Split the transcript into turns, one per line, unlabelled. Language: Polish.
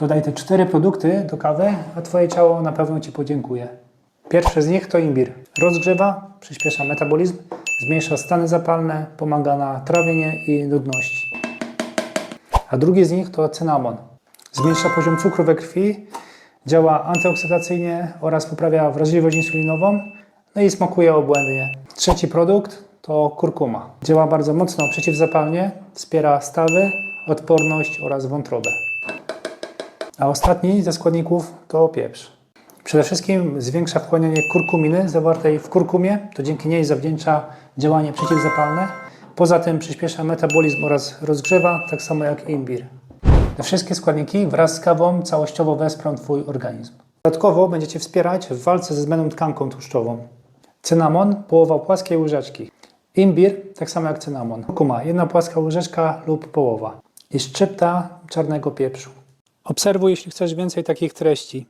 Dodaj te cztery produkty do kawy, a Twoje ciało na pewno Ci podziękuje. Pierwszy z nich to imbir. Rozgrzewa, przyspiesza metabolizm, zmniejsza stany zapalne, pomaga na trawienie i nudności. A drugi z nich to cynamon. Zmniejsza poziom cukru we krwi, działa antyoksydacyjnie oraz poprawia wrażliwość insulinową, no i smakuje obłędnie. Trzeci produkt to kurkuma. Działa bardzo mocno przeciwzapalnie, wspiera stawy, odporność oraz wątrobę. A ostatni ze składników to pieprz. Przede wszystkim zwiększa wchłanianie kurkuminy zawartej w kurkumie, to dzięki niej zawdzięcza działanie przeciwzapalne. Poza tym przyspiesza metabolizm oraz rozgrzewa, tak samo jak imbir. Te wszystkie składniki wraz z kawą całościowo wesprą Twój organizm. Dodatkowo będziecie wspierać w walce ze zbędną tkanką tłuszczową. Cynamon, połowa płaskiej łyżeczki. Imbir, tak samo jak cynamon. Kurkuma, jedna płaska łyżeczka lub połowa. I szczypta czarnego pieprzu. Obserwuj, jeśli chcesz więcej takich treści.